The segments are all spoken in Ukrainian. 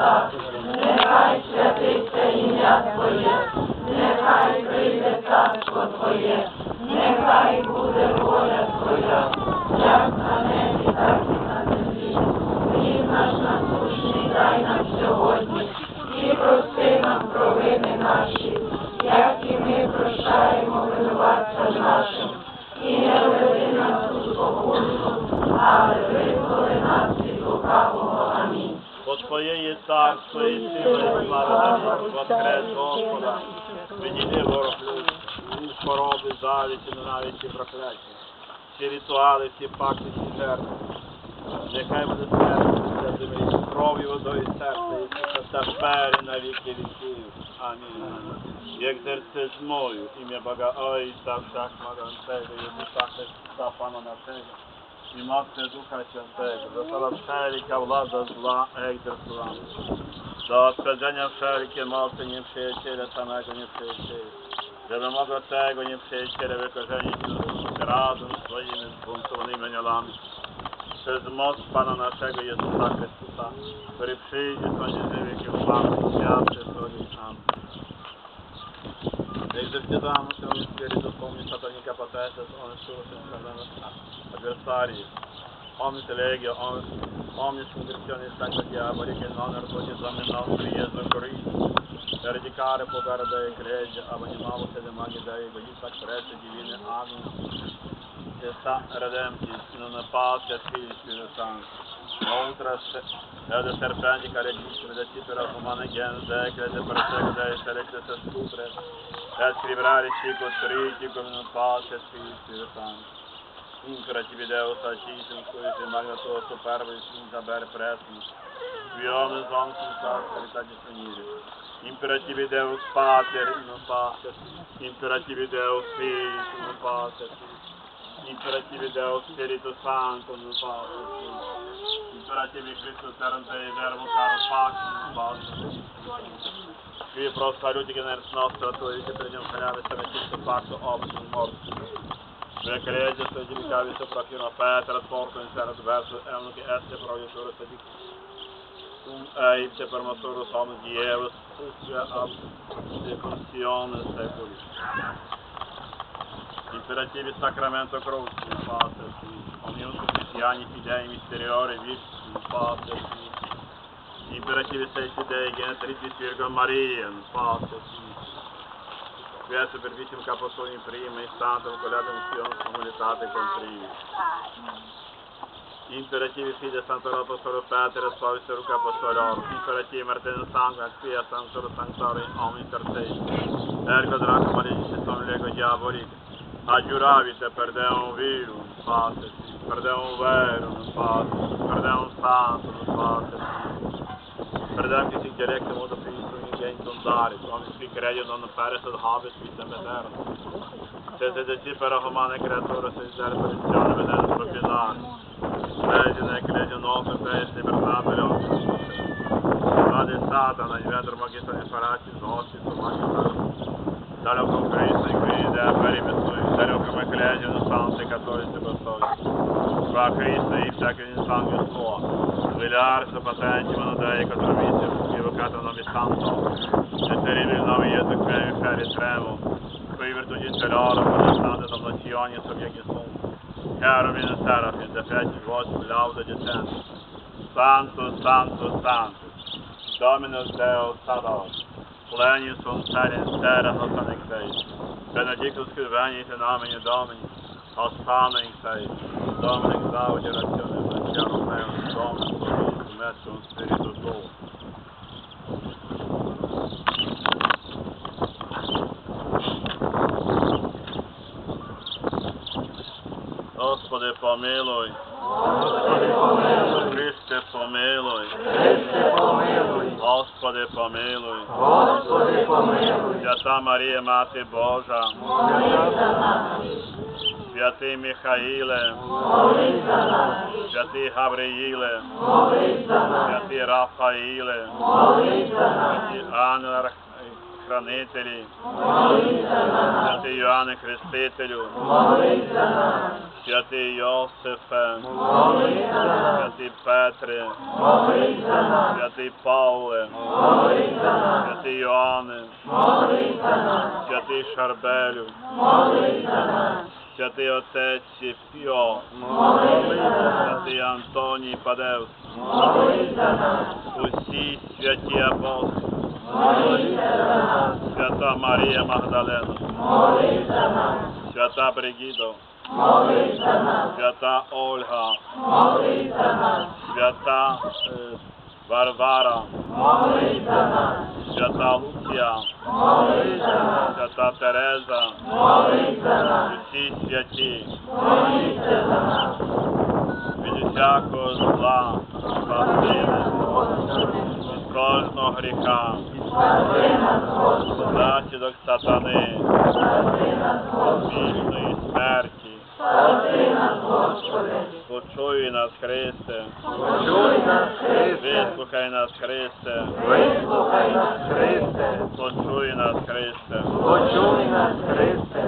нехай святиться ім'я Твоє, нехай прийде царство Твоє, нехай буде воля Твоя, як на небі, так і на землі. Хліб наш насущний дай нам сьогодні, і прости нам провини наші, як і ми прощаємо винуватцям нашим, Твоє є царство і сила і слава воскрес Господа. Відійди ворог від хвороби, завісті, ненависті, прокляття. Всі ритуали, всі пакти, всі жертви. Нехай буде серце землі, кров'ю водою серце Ісуса тепер і на віки віків. Амінь. Як серце змою, ім'я Бога Ойця, всяк могącego, Jezusa Chrystusa, Pana naszego, i Matkę Ducha Świętego, zasada wszelka władza zła, Słamy. Do odprzedzenia wszelkie mocy nieprzyjaciele samego nieprzyjaciela. Żeby mogło tego nieprzyjaciele wykorzenić i razem swoimi zbuntowanymi aniołami. Przez moc Pana naszego Jezusa Chrystusa, który przyjdzie sądzie żywych i umarłych, świat przysłonić Exercităm un spiritul comun satanic capacitatea on sursul adversarii. Omnis elegio, omnis, omnis conditionis sancta diavoli, che non ergotisam in nostri Iesu Cristo. Per ridicare povera Dei Gregia, abanimavus de maghi Dei, vegis ac prece divine agnus, e sa redemptis in una patria Filii Spiritus Sanctus. Outraše, edhe shterpenjë ka regjistru dhe titula humane gjenë dhe krete për sekë dhe shtelekte të skupre, e scribrari qiku të rriti, këmë në pasë, e spisi dhe tanë. Incredibileu să citim cu este magnator superbă și Sfânta Bere Prescu. Vioamă zonă și sacralitate de sfinire. Imperativi Deus Pater in Pater, Imperativi Deus Fiis in Pater, Imperativi Deus Spiritus Sanctus in Pater, Imperativi Christus Terrente e Verbo Caro Pax, non Pater. Qui prospa люди generis nostra, tu e che prendiamo canale, se mettiste pacto, omnes mortis. Ve crede se giudicavi sopra fino a Petra, porto in terra diverso, e anche esse proietore se di cum ei se permassoro somos dievos, ustia ab deconsione secoli. Imperativi sacramento crucis, in pace, omnium cristiani fidei mysteriori vici, Fader, i beracili sei su Dei, genetricis Virgo Marian, Fader, viață per vicim capostului în primă instanță, încoleată în Sion, comunitate contrivi. Imperative figlia Santoroto solo fratere, suavi solo caposolo, imperative marteno sangue, acquia santoro santore in home intertei, ergo draco malici, sono lego diavoli, a giuravite per deo un virus, fatesi. Virum, Patesi, per Deum Verum, Patesi, per Deum Santum, Patesi, per Deum che si direct modo Cristo in sondare, Om si credio non peres ad habes vitam eterno. Se se deci per romane creatura se zere per istione vedere proprietari. Legge ne credio non per peste libertabile Vade Satana, i vedro magista ne farati, nossi, somagista. Dalio con Cristo in guida, per i messui, dalio come credio non santi cattolici apostolici. Qua Cristo i всякий він сам Єство. Виляр, патенті, монодеї, катровіці, evocata nomi santo, e per il nome Gesù Cristo per il tremo, qui virtù di terrore, per la strada da nazioni e sovieti sono. Caro viene serafin, de feci voci lauda di tempo. Santo, santo, santo, Dominus Deus Sabaoth, pleni sunt terra terra nostra nexeis, benedictus qui venit in nomine Domini, Hosanna in sei, Doamne, claude rațiunea cearul meu, Doamne, cuvântul în spiritul tău. Gospode, pomiluj. Gospode, pomiluj. Hriste, pomiluj. Hriste, pomiluj. Gospode, pomiluj. Gospode, pomiluj. Sveta Marije, Mate Boža. Molite za. Святий Михаїле, молись за нас, святий Гавриїле, молись за нас, святий Рафаїле, святий Ангел хранителі, святий Йоанне Хрестителю, святий Йосифе, святий Петре, святий Павле, святий Йоанне, святий Шарбелю, святий отець молись святий Антоній нас, усі святі апостоли, свята Марія Магдалена, молись за нас, свята Бригідо, молись за нас, свята Ольга, молись за нас, свята е, Варвара, молись за нас, свята Луція, молись за нас, свята Тереза, молись за нас, усі святі, молись за нас, від усякого зла, спаси нас, від кожного гріха, спаси нас, Господи, засідок сатани, спаси нас, Господи, вічної смерті, спаси нас, Господи, почуй нас, Христе, почуй нас, Христе, вислухай нас, Христе, вислухай нас, Христе, почуй нас, Христе. почуй нас, Христе,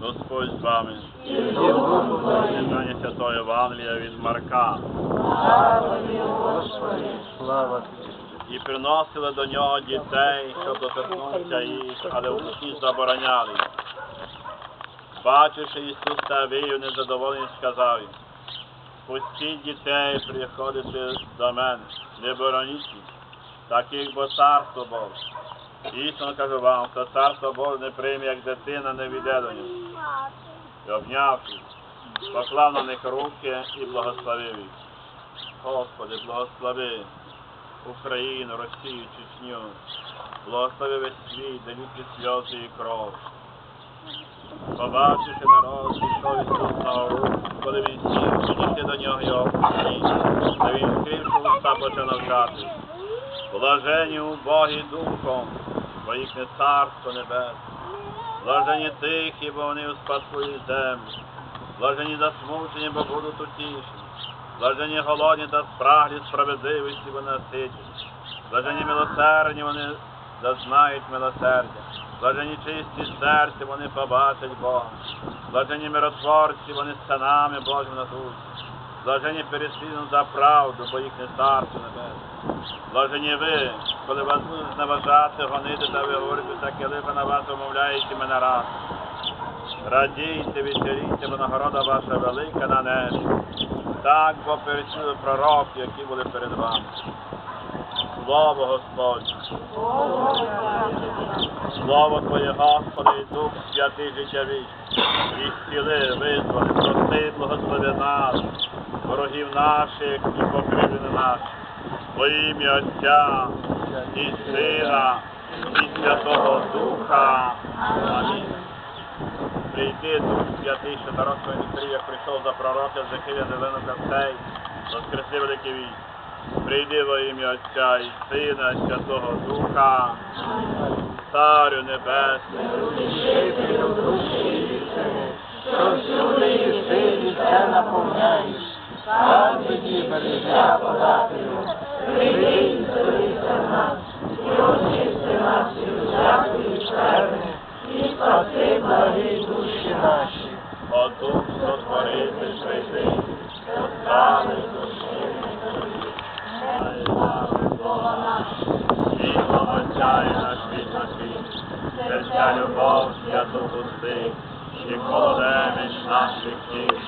Господь з вами. і з Духом Твоїм. Читання Святого Євангелія від Марка. Слава тобі, Господи, Слава тобі. І приносили до нього дітей, щоб доторкнувся їх, але учні забороняли. Бачивши Ісус та вію, незадоволений, сказав їм, пустіть дітей приходити до мене, не бороніть таких бо царство Боже. Істинно кажу вам, хто царство Боже не прийме, як дитина, не війде до нього. І обнявши, поклав на них руки і благословив їх. Господи, благослови Україну, Росію, Чечню, благослови весь світ, де люті сльози і кров. Побачивши народ, пішов Ісус на гору, коли він сів, підійти до нього його пусті, та він скривши уста почав навчати. Блажені убогі духом, бо їхнє царство небесне. Блажені тихі, бо вони успадкують землю. Блажені засмучені, бо будуть утішені. Блажені голодні та спраглі справедливості, бо наситять. Блажені милосердні, вони зазнають милосердя. Блажені чисті серця, вони побачать Бога. Блажені миротворці, вони синами Божим назвуться. Блажені переслідувані за правду, бо їх їхнє царство небесне. Блажені ви, коли вас будуть зневажати, гонити та виговорити таке лихо на вас умовляють і мене раз. Радійте, веселіться, бо нагорода ваша велика на небі. Так, бо перечули пророки, які були перед вами. Слово Господь, Слово Твоє, Господи, і Дух Святий життя вічне. І зціли, визволи, прости, благослови нас, ворогів наших і покривини наших. Во ім'я Отця і Сина, і Святого Духа. Амінь. Прийди, Дух Святий, що народ твоїх містерів, як прийшов за пророка Захиля Зелену Кавцей, воскреси великий віч. Прийди во ім'я Отця і Сина, Святого Духа, Царю Небесний, Жителю душі вічної, що всюди і силі все наповняєш, сам тоді бережа подателю, прийди нас, і очисти нас від всякої черни, і спаси благі душі наші. о Дух сотворити прийди, Слави душі, і на світ на світ, серця любов святу пусти, і колодеміч наших тіл,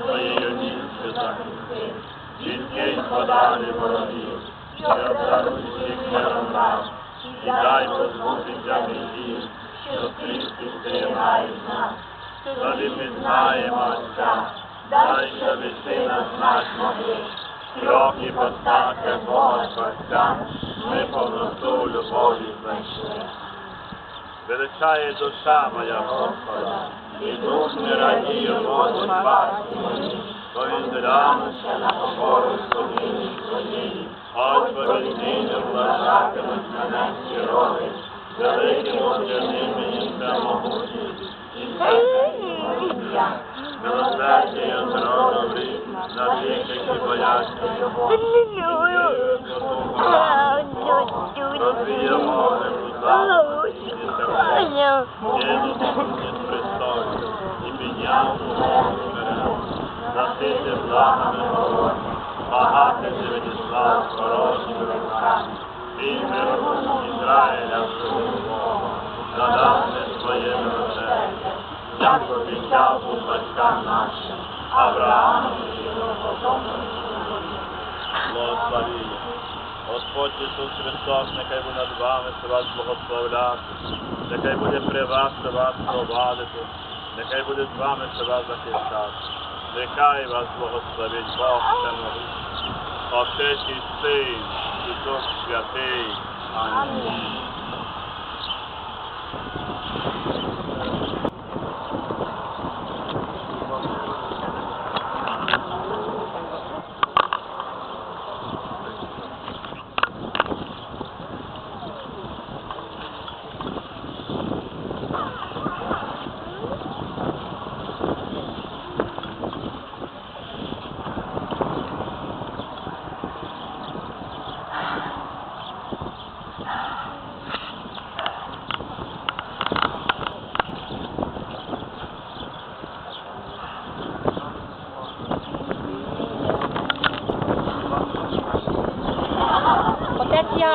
своєю ніччю захисти, жінки подалі ворогів, і обдаруй всіх миром нас, і дай позбутися гріхів, що трішки стерігають нас. Тобі пізнаємо Отця, дай, щоб ти нас знать могли, і постати Бога Творця, ми повноту любові знайшли. Величає душа моя Господа, і дух не радіє Батько мій, то він зглянувся на покору своїй своїй, Ось бо віднині влажатимуть мене всі роди, великим одягним мені всемогутній, і серце милосердя і здоров'я на тих, які бояться його. Розвіємо небудза, і серце. Єдність Христос, і підняв вперед. Засити благами, мир Ізраїля задав своє милосердя, як обіцяв у батькам нашим, Аврааму і. Господь Ісус Христос, нехай буде над вами що вас благословляти, нехай буде при вас що вас провадити, нехай буде з вами що вас захищати. Нехай вас благословить Бог Всемогутній, Отець і Син, і Дух Святий. Амінь. Отець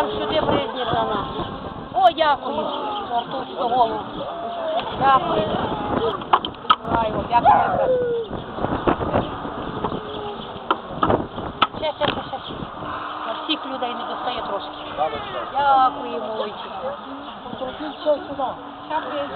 Ян сюди бризні за нас. О, дякую, Артурську голову. Дякую. О, дякую. Ще, ще, ще. На всіх людей не достає трошки. Дякуємо, сюди. Дякую.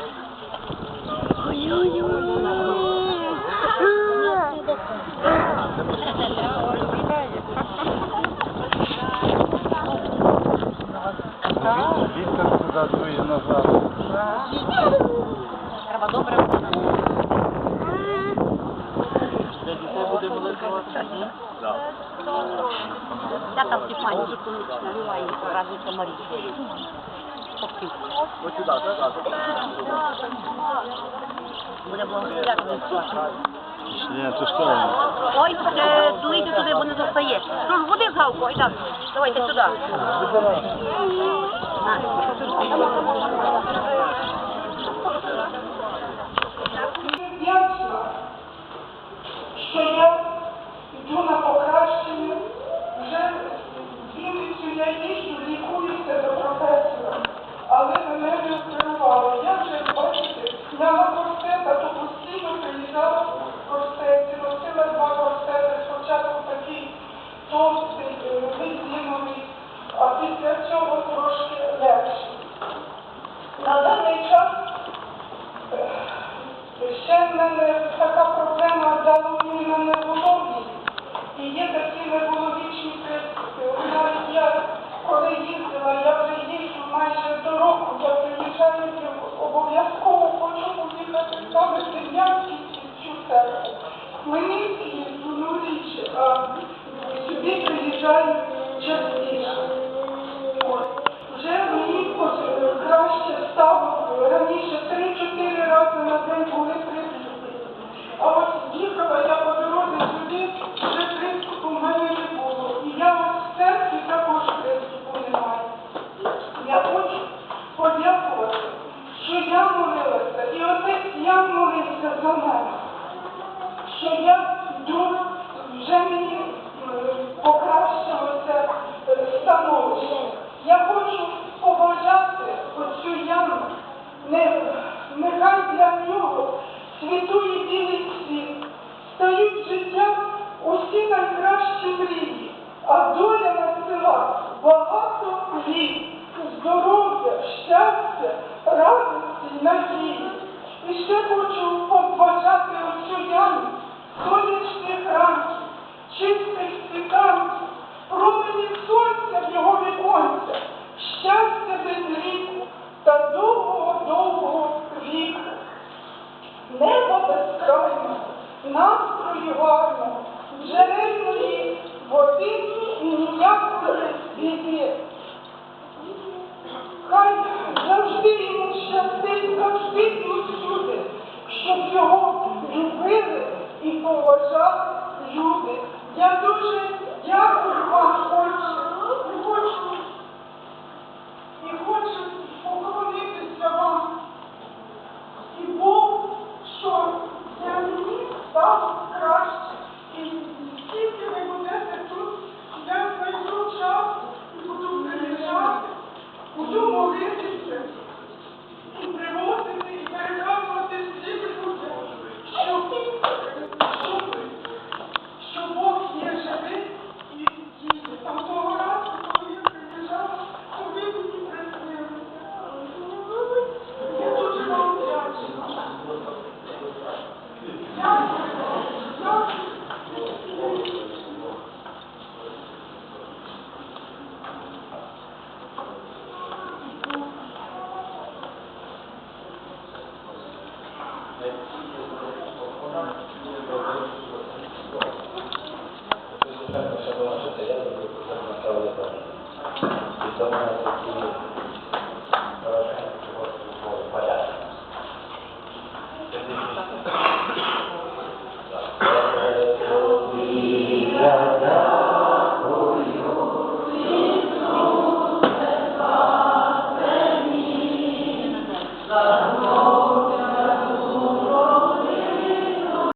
Буде благословляти. Ні, це що? Ой, е, дуйте туди, бо не достає. Ну, води в галку, ой, так. Давайте сюди. що я йду на покращення, вже з Вінницю я їжджу, лікуюся до професора, але мене не оперували. Я вже, бачите, зняла корсет, а то постійно приїжджала в корсеті, носила два корсети, спочатку такий товстий, е, резиновий, а після цього трошки легший. На даний час е, Ще в мене така проблема заломлені на неврології. І є такі неврологічні приступи. Навіть я, коли їздила, я вже їжджу майже до року, я приїжджаю і обов'язково хочу поїхати саме в Дем'янський ну річ, а сюди приїжджаю частіше. Вже е, краще стало раніше 3-4 рази на день були приступи. А от їхала я по дорозі сюди, вже приступу в мене не було. І я в церкві також приступу немає. Я хочу подякувати, що я молилася, і отець я молився за мене, що я йду, вже мені е, покращилося е, становище. Я хочу побажати оцю яму, не, нехай для нього світує білий світ, стають життя усі найкращі мрії, а доля насила багато літ, здоров'я, щастя, радості надії. І ще хочу побажати і поважали. Я дуже дякую вам, Отче, Слава